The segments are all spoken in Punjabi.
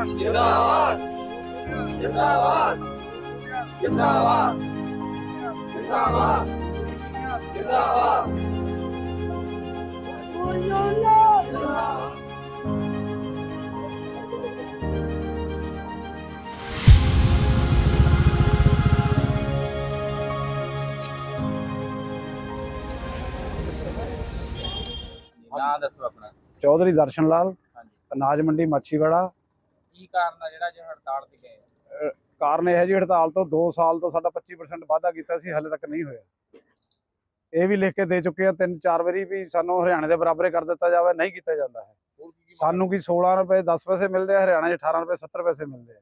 ਜਿੰਦਾਬਾਦ ਜਿੰਦਾਬਾਦ ਜਿੰਦਾਬਾਦ ਜਿੰਦਾਬਾਦ ਜਿੰਦਾਬਾਦ ਨਾਂ ਦੱਸੋ ਆਪਣਾ ਚੌਧਰੀ ਦਰਸ਼ਨ ਲਾਲ ਅਨਾਜ ਮੰਡੀ ਮਾਛੀਵਾੜਾ ਕੀ ਕਾਰਨ ਆ ਜਿਹੜਾ ਜੋ ਹੜਤਾਲ ਤੇ ਗਏ ਕਾਰਨ ਇਹ ਹੈ ਜੀ ਹੜਤਾਲ ਤੋਂ 2 ਸਾਲ ਤੋਂ ਸਾਡਾ 25% ਵਾਧਾ ਕੀਤਾ ਸੀ ਹਲੇ ਤੱਕ ਨਹੀਂ ਹੋਇਆ। ਇਹ ਵੀ ਲਿਖ ਕੇ ਦੇ ਚੁੱਕੇ ਆ ਤਿੰਨ ਚਾਰ ਵਾਰੀ ਵੀ ਸਾਨੂੰ ਹਰਿਆਣੇ ਦੇ ਬਰਾਬਰੇ ਕਰ ਦਿੱਤਾ ਜਾਵੇ ਨਹੀਂ ਕੀਤਾ ਜਾਂਦਾ ਹੈ। ਸਾਨੂੰ ਕੀ 16 ਰੁਪਏ 10 ਪੈਸੇ ਮਿਲਦੇ ਆ ਹਰਿਆਣਾ 'ਚ 18 ਰੁਪਏ 70 ਪੈਸੇ ਮਿਲਦੇ ਆ।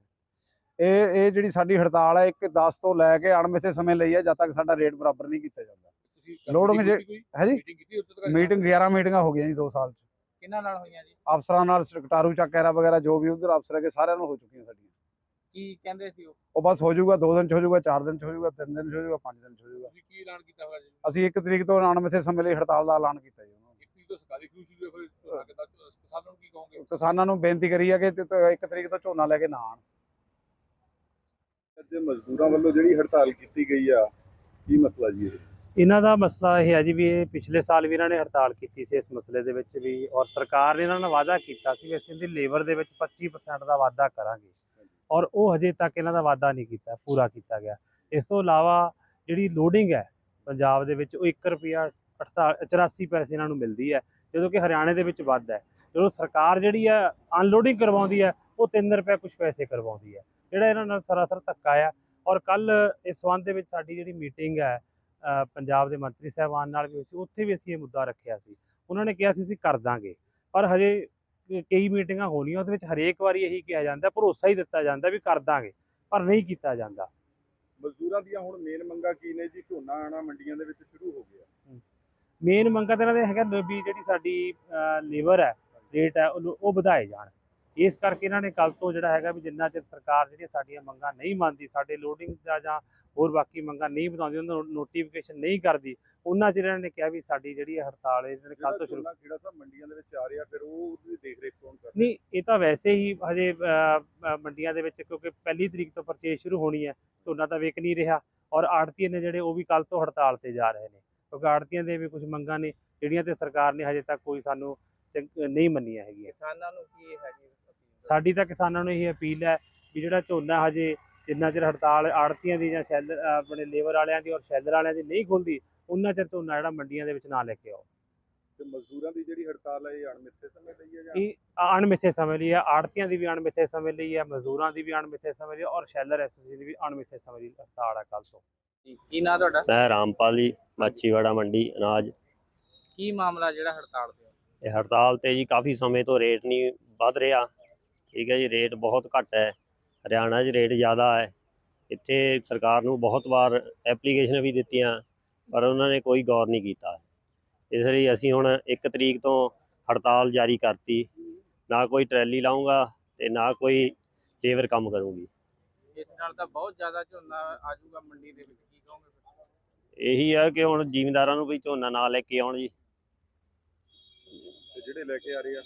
ਇਹ ਇਹ ਜਿਹੜੀ ਸਾਡੀ ਹੜਤਾਲ ਹੈ ਇੱਕ 10 ਤੋਂ ਲੈ ਕੇ ਅਣਮਿੱਥੇ ਸਮੇਂ ਲਈ ਹੈ ਜਦ ਤੱਕ ਸਾਡਾ ਰੇਟ ਬਰਾਬਰ ਨਹੀਂ ਕੀਤਾ ਜਾਂਦਾ। ਲੋਡਿੰਗ ਜੇ ਹੈ ਜੀ? ਮੀਟਿੰਗ 11 ਮੀਟਿੰਗਾਂ ਹੋ ਗਈਆਂ ਜੀ 2 ਸਾਲ 'ਚ। ਕਿਹਨਾਂ ਨਾਲ ਹੋਈਆਂ ਜੀ? ਅਫਸਰਾਂ ਨਾਲ ਕਟਾਰੂ ਚੱਕੇਰਾ ਵਗੈਰਾ ਜੋ ਵੀ ਉਧਰ ਅਫਸਰ ਹੈਗੇ ਸਾਰਿਆਂ ਨਾਲ ਹੋ ਚੁੱਕੀਆਂ ਸਾਡੀਆਂ। ਕੀ ਕਹਿੰਦੇ ਸੀ ਉਹ? ਉਹ ਬਸ ਹੋ ਜਾਊਗਾ 2 ਦਿਨ ਚ ਹੋ ਜਾਊਗਾ 4 ਦਿਨ ਚ ਹੋ ਜਾਊਗਾ 3 ਦਿਨ ਚ ਹੋ ਜਾਊਗਾ 5 ਦਿਨ ਚ ਹੋ ਜਾਊਗਾ। ਤੁਸੀਂ ਕੀ ਐਲਾਨ ਕੀਤਾ ਹੋਇਆ ਜੀ? ਅਸੀਂ 1 ਤਰੀਕ ਤੋਂ ਅਣਮਿੱਥੇ ਸਮੇਂ ਲਈ ਹੜਤਾਲ ਦਾ ਐਲਾਨ ਕੀਤਾ ਜੀ ਉਹਨਾਂ ਇੱਕ ਤਰੀਕ ਤੋਂ ਸਰਕਾਰੀ ਖਰੀਦ ਸ਼ੁਰੂ ਹੋਈ ਕਿਸਾਨਾਂ ਨੂੰ ਕੀ ਕਹੋਗੇ? ਨੂੰ। ਕਿਸਾਨਾਂ ਨੂੰ ਬੇਨਤੀ ਕਰੀ ਹੈ ਕਿ 1 ਤਰੀਕ ਤੋਂ ਝੋਨਾ ਲੈ ਕੇ ਨਾ ਆਣ ਅੱਜ ਮਜ਼ਦੂਰਾਂ ਵੱਲੋਂ ਜਿਹੜੀ ਹੜਤਾਲ ਕੀਤੀ ਗਈ ਆ ਕੀ ਮਸਲਾ ਜੀ ਇਹ? ਇਹਨਾਂ ਦਾ ਮਸਲਾ ਇਹ ਹੈ ਜੀ ਵੀ ਇਹ ਪਿਛਲੇ ਸਾਲ ਵੀ ਇਹਨਾਂ ਨੇ ਹੜਤਾਲ ਕੀਤੀ ਸੀ ਇਸ ਮਸਲੇ ਦੇ ਵਿੱਚ ਵੀ ਔਰ ਸਰਕਾਰ ਨੇ ਇਹਨਾਂ ਨਾਲ ਵਾਅਦਾ ਕੀਤਾ ਸੀ ਵੀ ਅਸੀਂ ਇਹਦੀ ਲੇਬਰ ਦੇ ਵਿੱਚ 25% ਦਾ ਵਾਅਦਾ ਕਰਾਂਗੇ। ਔਰ ਉਹ ਹਜੇ ਤੱਕ ਇਹਨਾਂ ਦਾ ਵਾਅਦਾ ਨਹੀਂ ਕੀਤਾ, ਪੂਰਾ ਕੀਤਾ ਗਿਆ। ਇਸ ਤੋਂ ਇਲਾਵਾ ਜਿਹੜੀ ਲੋਡਿੰਗ ਹੈ ਪੰਜਾਬ ਦੇ ਵਿੱਚ ਉਹ 1 ਰੁਪਿਆ 84 ਪੈਸੇ ਇਹਨਾਂ ਨੂੰ ਮਿਲਦੀ ਹੈ, ਜਦੋਂ ਕਿ ਹਰਿਆਣੇ ਦੇ ਵਿੱਚ ਵੱਧ ਹੈ। ਜਦੋਂ ਸਰਕਾਰ ਜਿਹੜੀ ਹੈ ਅਨਲੋਡਿੰਗ ਕਰਵਾਉਂਦੀ ਹੈ, ਉਹ 3 ਰੁਪਏ ਕੁਝ ਪੈਸੇ ਕਰਵਾਉਂਦੀ ਹੈ। ਜਿਹੜਾ ਇਹਨਾਂ ਨਾਲ ਸਰਾਸਰ ਧੱਕਾ ਆ। ਔਰ ਕੱਲ ਇਸ ਸੰਬੰਧ ਦੇ ਵਿੱਚ ਸਾਡੀ ਜਿਹੜੀ ਮੀਟਿੰਗ ਹੈ ਪੰਜਾਬ ਦੇ ਮੰਤਰੀ ਸਾਹਿਬਾਨ ਨਾਲ ਵੀ ਹੋਈ ਸੀ ਉੱਥੇ ਵੀ ਅਸੀਂ ਇਹ ਮੁੱਦਾ ਰੱਖਿਆ ਸੀ। ਉਹਨਾਂ ਨੇ ਕਿਹਾ ਸੀ ਅਸੀਂ ਕਰ ਦਾਂਗੇ। ਪਰ ਹਜੇ ਕਈ ਮੀਟਿੰਗਾਂ ਹੋਣੀਆਂ ਉਹਦੇ ਵਿੱਚ ਹਰੇਕ ਵਾਰੀ ਇਹੀ ਕਿਹਾ ਜਾਂਦਾ ਭਰੋਸਾ ਹੀ ਦਿੱਤਾ ਜਾਂਦਾ ਵੀ ਕਰ ਦਾਂਗੇ ਪਰ ਨਹੀਂ ਕੀਤਾ ਜਾਂਦਾ। ਮਜ਼ਦੂਰਾਂ ਦੀਆਂ ਹੁਣ ਮੇਨ ਮੰਗਾਂ ਕੀ ਨੇ ਜੀ? ਝੋਨਾ ਆਣਾ ਮੰਡੀਆਂ ਦੇ ਵਿੱਚ ਸ਼ੁਰੂ ਹੋ ਗਿਆ। ਮੇਨ ਮੰਗਾਂ ਤਾਂ ਇਹਨਾਂ ਦੇ ਹੈਗਾ ਵੀ ਜਿਹੜੀ ਸਾਡੀ ਲੇਬਰ ਹੈ ਰੇਟ ਹੈ ਉਹ ਵਧਾਏ ਜਾਣ। ਇਸ ਕਰਕੇ ਇਹਨਾਂ ਨੇ ਕੱਲ ਤੋਂ ਜਿਹੜਾ ਹੈਗਾ ਵੀ ਜਿੰਨਾ ਚਿਰ ਸਰਕਾਰ ਜਿਹੜੀਆਂ ਸਾਡੀਆਂ ਮੰਗਾਂ ਨਹੀਂ ਮੰਨਦੀ ਸਾਡੇ ਲੋਡਿੰਗ ਦਾ ਜਾਂ ਹੋਰ ਬਾਕੀ ਮੰਗਾਂ ਨਹੀਂ ਵਧਾਉਂਦੀ ਉਹਨਾਂ ਨੂੰ ਨੋਟੀਫਿਕੇਸ਼ਨ ਨਹੀਂ ਕਰਦੀ ਉਹਨਾਂ ਚਿਰ ਇਹਨਾਂ ਨੇ ਕਿਹਾ ਵੀ ਸਾਡੀ ਜਿਹੜੀ ਹੜਤਾਲ ਹੈ ਇਹਨਾਂ ਨੇ ਕੱਲ ਜਿਹੜਾ ਤੋਂ ਸ਼ੁਰੂ ਖੇੜਾ ਸਾਹਿਬ ਮੰਡੀਆਂ ਦੇ ਵਿੱਚ ਆ ਰਿਹਾ ਫਿਰ ਉਹ ਉਹਦੀ ਦੇਖ ਰੇਖ ਕੌਣ ਕਰਦਾ ਨਹੀਂ ਇਹ ਤਾਂ ਵੈਸੇ ਹੀ ਹਜੇ ਮੰਡੀਆਂ ਦੇ ਵਿੱਚ ਕਿਉਂਕਿ ਪਹਿਲੀ ਤਰੀਕ ਤੋਂ ਪਰਚੇਸ ਸ਼ੁਰੂ ਹੋਣੀ ਹੈ ਝੋਨਾ ਤਾਂ ਵਿਕ ਨਹੀਂ ਰਿਹਾ ਔਰ ਆੜਤੀਏ ਨੇ ਜਿਹੜੇ ਉਹ ਵੀ ਕੱਲ ਤੋਂ ਹੜਤਾਲ ਤੇ ਜਾ ਰਹੇ ਨੇ ਕਿਉਂਕਿ ਆੜਤੀਆਂ ਦੇ ਵੀ ਕੁਝ ਮੰਗਾਂ ਨੇ ਜਿਹੜੀਆਂ ਤੇ ਸਰਕਾਰ ਨੇ ਹਜੇ ਤੱਕ ਕੋਈ ਸਾਨੂੰ ਨਹੀਂ ਮੰਨੀਆਂ ਹੈਗੀਆਂ ਕਿਸਾਨਾਂ ਨੂੰ ਕੀ ਹੈਗੀ? ਸਾਡੀ ਤਾਂ ਕਿਸਾਨਾਂ ਨੂੰ ਇਹ ਅਪੀਲ ਹੈ ਵੀ ਜਿਹੜਾ ਝੋਨਾ ਹਜੇ ਜਿੰਨਾ ਚਿਰ ਹੜਤਾਲ ਆੜਤੀਆਂ ਦੀ ਜਾਂ ਸ਼ੈਲਰ ਆਪਣੇ ਲੇਬਰ ਵਾਲਿਆਂ ਦੀ ਔਰ ਸ਼ੈਲਰ ਵਾਲਿਆਂ ਦੀ ਨਹੀਂ ਖੁੱਲਦੀ ਉਹਨਾਂ ਚਿਰ ਝੋਨਾ ਜਿਹੜਾ ਮੰਡੀਆਂ ਦੇ ਵਿੱਚ ਨਾ ਲੈ ਕੇ ਆਓ। ਤੇ ਮਜ਼ਦੂਰਾਂ ਦੀ ਜਿਹੜੀ ਹੜਤਾਲ ਹੈ ਇਹ ਅਣਮਿੱਥੇ ਸਮੇਂ ਲਈ ਹੈ ਜਾਂ ਇਹ ਅਣਮਿੱਥੇ ਸਮੇਂ ਲਈ ਹੈ ਆੜਤੀਆਂ ਦੀ ਵੀ ਅਣਮਿੱਥੇ ਸਮੇਂ ਲਈ ਹੈ ਮਜ਼ਦੂਰਾਂ ਦੀ ਵੀ ਅਣਮਿੱਥੇ ਸਮੇਂ ਲਈ ਹੈ ਔਰ ਸ਼ੈਲਰ ਐਸੋਸੀਏਸ਼ਨ ਦੀ ਵੀ ਅਣਮਿੱਥੇ ਸਮੇਂ ਲਈ ਹੜਤਾਲ ਹੈ ਕੱਲ ਤੋਂ। ਜੀ, ਕੀ ਨਾਂ ਤੁਹਾਡਾ? ਮੈਂ ਰਾਮਪਾਲ ਜੀ ਮਾਛੀਵਾੜਾ ਮੰਡੀ ਅਨਾਜ। ਕੀ ਮਾਮਲਾ ਜਿਹੜਾ ਹੜਤਾਲ ਤੇ ਇਹ ਹੜਤਾਲ ਤੇ ਜੀ ਕਾਫੀ ਸਮੇਂ ਤੋਂ ਰੇਟ ਨਹੀਂ ਵੱਧ ਰਿਹਾ। ਠੀਕ ਹੈ ਜੀ ਰੇਟ ਬਹੁਤ ਘੱਟ ਹੈ ਹਰਿਆਣਾ 'ਚ ਰੇਟ ਜ਼ਿਆਦਾ ਹੈ। ਇੱਥੇ ਸਰਕਾਰ ਨੂੰ ਬਹੁਤ ਵਾਰ ਐਪਲੀਕੇਸ਼ਨ ਵੀ ਦਿੱਤੀਆਂ ਪਰ ਉਹਨਾਂ ਨੇ ਕੋਈ ਗੌਰ ਨਹੀਂ ਕੀਤਾ। ਇਸ ਲਈ ਅਸੀਂ ਹੁਣ 1 ਤਰੀਕ ਤੋਂ ਹੜਤਾਲ ਜਾਰੀ ਕਰਤੀ। ਨਾ ਕੋਈ ਟਰੈਲੀ ਲਾਉਂਗਾ ਤੇ ਨਾ ਕੋਈ ਲੇਬਰ ਕੰਮ ਕਰੂਗੀ। ਇਸ ਨਾਲ ਤਾਂ ਬਹੁਤ ਜ਼ਿਆਦਾ ਝੋਨਾ ਆ ਜਾਊਗਾ ਮੰਡੀ ਦੇ ਵਿੱਚ ਕੀ ਕਹੋਗੇ? ਇਹੀ ਹੈ ਕਿ ਹੁਣ ਜ਼ਿਮੀਂਦਾਰਾਂ ਨੂੰ ਵੀ ਝੋਨਾ ਨਾ ਲੈ ਕੇ ਆਉਣ ਜੀ। ਤੇ ਜਿਹੜੇ ਲੈ ਕੇ ਆ ਰਹੇ ਆ?